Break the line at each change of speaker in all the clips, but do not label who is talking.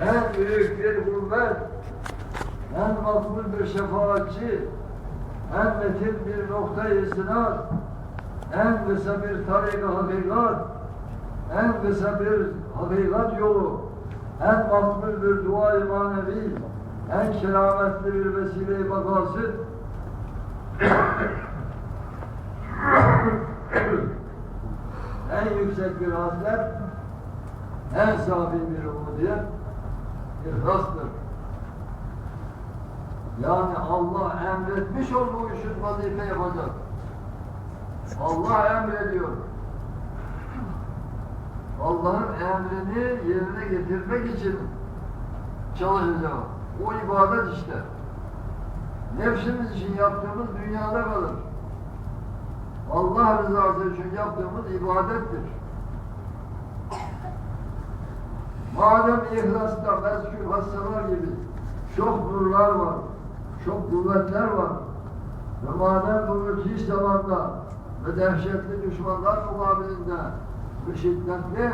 en büyük bir gurbet, en makbul bir şefaatçi, en metin bir istinad, en kısa bir tarik-i hakikat, en kısa bir hakikat yolu, en makbul bir dua-i manevi, en kerametli bir vesile-i makasıd, en yüksek bir haslet, en safi bir umudiyet, İhlastır. Yani Allah emretmiş olduğu işin vazife yapacak. Allah emrediyor. Allah'ın emrini yerine getirmek için çalışacağız. O ibadet işte. Nefsimiz için yaptığımız dünyada kalır. Allah rızası için yaptığımız ibadettir. Madem ihlasta mezkür hastalar gibi çok nurlar var, çok kuvvetler var ve madem bu müthiş zamanda ve dehşetli düşmanlar mukabilinde ve şiddetli,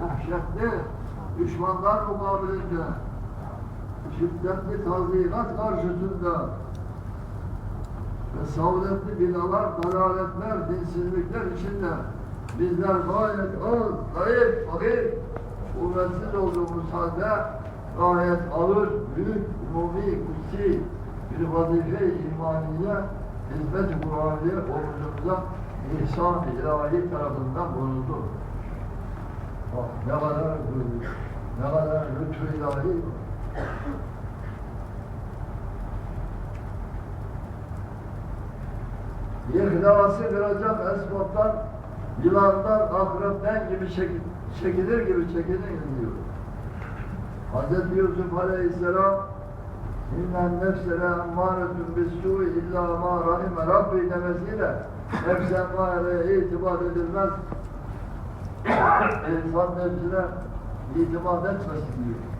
dehşetli düşmanlar mukabilinde şiddetli tazilat karşısında ve savletli binalar, dalaletler, dinsizlikler içinde bizler gayet az, zayıf, fakir, kuvvetsiz olduğumuz halde gayet ağır, büyük, umumi, kutsi bir vazife-i imaniye, hizmet-i Kur'an'ı omuzumuza ihsan-ı ilahi tarafından bulundu. Bak ne kadar büyük, ne kadar lütfu ilahi. İhlası kıracak esbaptan, yılandan, akrepten gibi çeki- çekilir gibi çekilir diyor. Hz. Yusuf Aleyhisselam İnnen nefse le emmâretun bis-sû'i illâ mâ rahime Rabbi demesiyle nefs emmâreye itibar edilmez. İnsan nefsine itimat etmesin diyor.